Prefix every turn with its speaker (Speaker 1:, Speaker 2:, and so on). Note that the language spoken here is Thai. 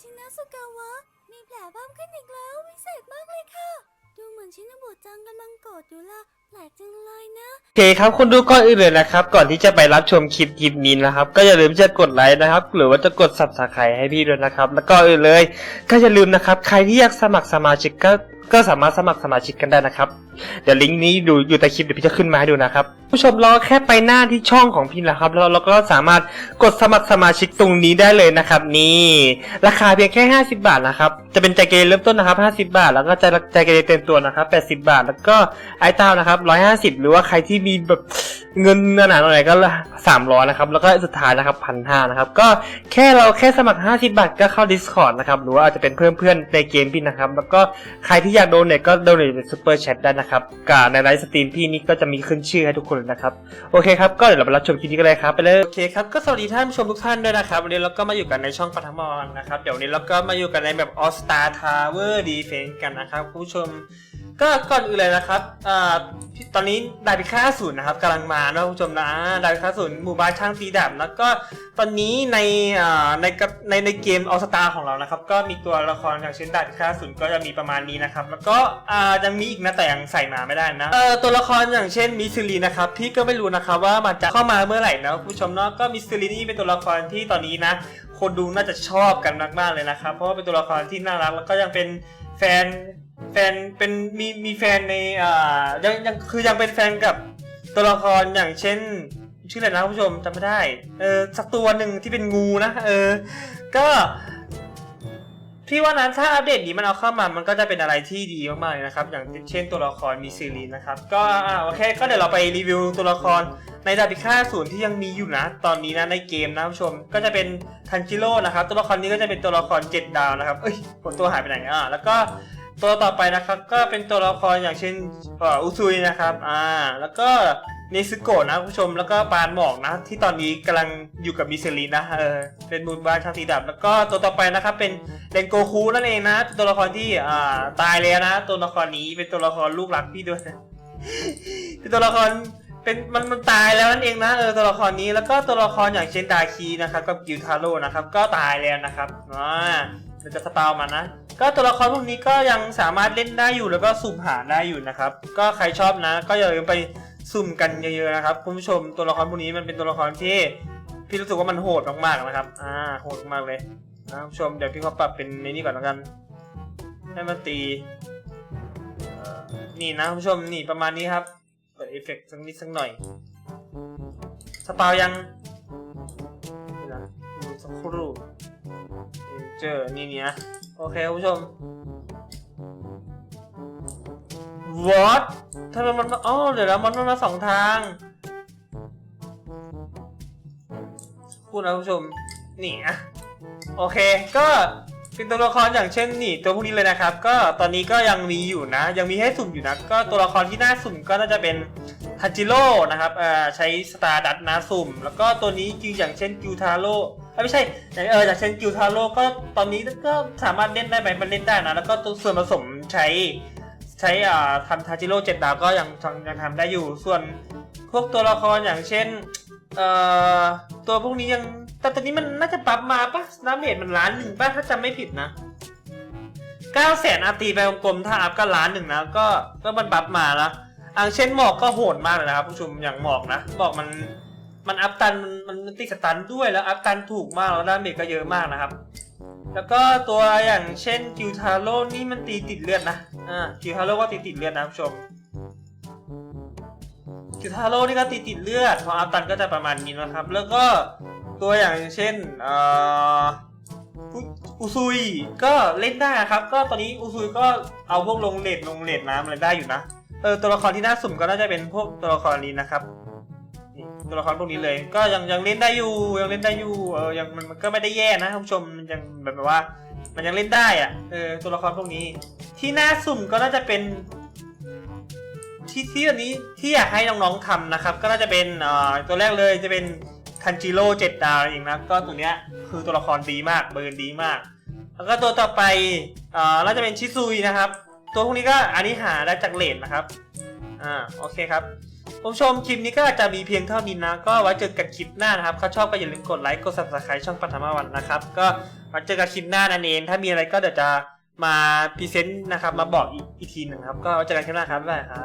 Speaker 1: ชินาสุกาวะ มีแผลเพิ่มขึ้นอีกแล้ว วิเศษมากเลยค่ะ ดู มือนชินบุจังกำลังโกรธอยู่ละแปลกจังเลยนะ
Speaker 2: โอเคครับคุณดูก่อนอื่นเลยนะครับ ก่อนที่จะไปรับชมคลิปคลิปนี้นะครับ ก็อย่าลืมจะกดไลค์นะครับ หรือว่าจะกด subscribe ให้พี่ด้วยนะครับ แล้วก็อื่นเลย ก็อย่าลืมนะครับ ใครที่อยากสมัครสมาชิกก็ก็สามารถสมัครสมาชิกกันได้นะครับ เดี๋ยวลิงก์นี้ดูอยู่ใต้คลิปเดี๋ยวพี่จะขึ้นมาให้ดูนะครับ ผู้ชมรอแค่ไปหน้าที่ช่องของพี่นะครับ แล้วเราก็สามารถกดสมัครสมาชิกตรงนี้ได้เลยนะครับ นี่ ราคาเพียงแค่ 50 บาทนะครับ จะเป็นใจเกเรเริ่มต้นนะครับ 50 บาท แล้วก็ใจใจเกเรเต็มตัวนะครับ80บาท แล้วก็ไอเต้านะครับ150หรือว่าใครที่มีแบบเงินหนาหน่อยก็300นะครับ แล้วก็สุดท้ายนะครับ1,500นะครับ ก็แค่เราแค่สมัคร50บาทก็เข้า Discord นะครับ หรือว่าอาจจะเป็นเพื่อนเพื่อนๆในเกมพี่นะครับ แล้วก็ใครที่อยากโดนเนี่ยก็โดนในซูเปอร์แชทได้นะครับกับในไลฟ์สตรีมพี่นี่ก็จะมีขึ้นชื่อให้ทุกคนนะครับ โอเคครับ ก็เดี๋ยวเราไปรับชมคลิปนี้กันเลยครับไปเลยโอเคครับก็สวัสดีท่านผู้ชมทุกท่านด้วยนะครับวันนี้เราก็มาอยู่กันในช่องปัทมอนนะครับเดี๋ยววันนี้เราก็มาอยู่กันในแบบ All Star Tower Defense กันนะครับผู้ชม ก็ก่อนอื่นเลยนะครับอ่าตอนนี้ดาบิค่าศูนย์นะครับกำลังมานะคุณผู้ชมนะดาบิค่าศูนย์หมู่บ้านช่างตีดับแล้วก็ตอนนี้ในในในในเกมออสตาของเรานะครับ ก็มีตัวละครอย่างเช่นดาบิค่าศูนย์ก็จะมีประมาณนี้นะครับ แล้วก็อ่ายังมีอีกนะแต่ยังใส่มาไม่ได้นะเออตัวละครอย่างเช่นมิสซิลีนะครับพี่ก็ไม่รู้นะครับว่ามันจะเข้ามาเมื่อไหร่นะคุณผู้ชมเนาะก็มิสซิลีนี่เป็นตัวละครที่ตอนนี้นะคนดูน่าจะชอบกันมากๆเลยนะครับ เพราะว่าเป็นตัวละครที่น่ารักแล้วก็ยังเป็นแฟน แฟนเป็นมีมีแฟนในอ่ายังยังคือยังเป็นแฟนกับตัวละครอย่างเช่น ชื่ออะไรนะคุณผู้ชมจำไม่ได้เออสักตัวหนึ่งที่เป็นงูนะเออ ก็พี่ว่านั้นถ้าอัปเดตนี้มันเอาเข้ามา มันก็จะเป็นอะไรที่ดีมากๆเลยนะครับ อย่างเช่นตัวละครมีซีรีส์นะครับ ก็อ่าโอเค ก็เดี๋ยวเราไปรีวิวตัวละครในดาบิค่าศูนย์ที่ยังมีอยู่นะ ตอนนี้นะในเกมนะผู้ชม ก็จะเป็นทันจิโร่นะครับ ตัวละครนี้ก็จะเป็นตัวละครเจ็ดดาวนะครับ เอ้ยผลตัวหายไปไหนอะแล้วก็ ตัวต่อไปนะครับก็เป็นตัวละครอย่างเช่นอุซุยนะครับอ่าแล้วก็เนซึโกะนะคุณผู้ชมแล้วก็ปานหมอกนะ ที่ตอนนี้กำลังอยู่กับมิเซลีนนะเออเป็นมูลบ้านชาติดับ แล้วก็ตัวต่อไปนะครับเป็นเรนโกคูนั่นเองนะ ตัวละครที่อ่าตายแล้วนะ ตัวละครนี้เป็นตัวละครลูกรักพี่ด้วยเป็นตัวละครเป็นมันมันตายแล้วนั่นเองนะเออตัวละครนี้แล้วก็ตัวละครอย่างเช่นดาคีนะครับกับกิวทาโร่นะครับก็ตายแล้วนะครับอ่าเราจะสปาวมันนะ ก็ตัวละครพวกนี้ก็ยังสามารถเล่นได้อยู่แล้วก็สุ่มหาได้อยู่นะครับ ก็ใครชอบนะ ก็อย่าลืมไปสุ่มกันเยอะๆนะครับคุณผู้ชมตัวละครพวกนี้มันเป็นตัวละครที่พี่รู้สึกว่ามันโหดมากๆนะครับ อ่าโหดมากเลยนะคุณผู้ชมเดี๋ยวพี่ขาปรับเป็นในนี้ก่อนแล้วกันให้มันตีนี่นะคุณผู้ชมนี่ประมาณนี้ครับเปิดเอฟเฟกต์สักนิดสักหน่อยสปาวยังนะดูสักครู่ เจอนี่เนี่ยโอเคคุณผู้ชม what ทำไมมันมาอ๋อเดี๋ยวแล้วมันมันมาสองทาง พูดนะคุณผู้ชม นี่อะโอเค ก็เป็นตัวละครอย่างเช่นนี่ ตัวพวกนี้เลยนะครับ ก็ตอนนี้ก็ยังมีอยู่นะ ยังมีให้สุ่มอยู่นะ ก็ตัวละครที่น่าสุ่มก็น่าจะเป็นทัจิโร่นะครับเอ่อใช้สตาร์ดัตนะสุ่ม แล้วก็ตัวนี้คืออย่างเช่นกิวทาโร่ ไม่ใช่อย่างเอออย่างเช่นกิวทาโร่ก็ตอนนี้ก็สามารถเล่นได้ไหมมันเล่นได้นะ แล้วก็ส่วนผสมใช้ใช้อ่าทำทาจิโร่เจ็ดดาวก็ยังยังยังทำได้อยู่ ส่วนพวกตัวละครอย่างเช่นเอ่อตัวพวกนี้ยังแต่ตอนนี้มันน่าจะปรับมาปะน้ำเมจมันล้านหนึ่งปะถ้าจำไม่ผิดนะเก้าแสนอาตีไปกลมๆถ้าอัพก็ล้านหนึ่งนะก็ก็มันปรับมาแล้วอย่างเช่นหมอกก็โหดมากเลยนะครับผู้ชมอย่างหมอกนะหมอกมัน มันอัพตันมันมันติดสตันด้วยแล้วอัพตันถูกมากแล้วดาเมจก็เยอะมากนะครับ แล้วก็ตัวอย่างเช่นกิวทาโร่นี่มันตีติดเลือดนะอ่ากิวทาโร่ก็ตีติดเลือดนะผู้ชมกิวทาโร่นี่ก็ตีติดเลือดขออัพตันก็จะประมาณนี้นะครับ แล้วก็ตัวอย่างเช่นเอ่ออุซุยก็เล่นได้ครับ ก็ตอนนี้อุซุยก็เอาพวกลงเลดลงเลดน้ำอะไรได้อยู่นะเออตัวละครที่น่าสุ่มก็น่าจะเป็นพวกตัวละครนี้นะครับ ตัวละครพวกนี้เลย ก็ยังยังเล่นได้อยู่ยังเล่นได้อยู่เออยังมันมันก็ไม่ได้แย่นะท่านผู้ชมมันยังแบบว่า มันยังเล่นได้อะเออตัวละครพวกนี้ ที่น่าสุ่มก็น่าจะเป็นที่ที่อันนี้ที่อยากให้น้องๆทำนะครับ ก็น่าจะเป็นเอ่อตัวแรกเลยจะเป็นทันจิโร่เจ็ดดาวเองนะก็ตัวเนี้ยคือตัวละครดีมากเบิร์นดีมาก แล้วก็ตัวต่อไปเอ่อน่าจะเป็นชิซุยนะครับ ตัวพวกนี้ก็อันนี้หาได้จากเลนนะครับอ่าโอเคครับ ผมชมคลิปนี้ก็อาจจะมีเพียงเท่านี้นะ ก็ไว้เจอกันคลิปหน้านะครับถ้าชอบก็อย่าลืมกดไลค์กด subscribe ช่องปัทมาวันนะครับ ก็ไว้เจอกันคลิปหน้านั่นเองถ้ามีอะไรก็เดี๋ยวจะมาพรีเซนต์นะครับ มาบอกอีกทีหนึ่งครับ ก็ไว้เจอกันคลิปหน้าครับบ๊ายบายครับ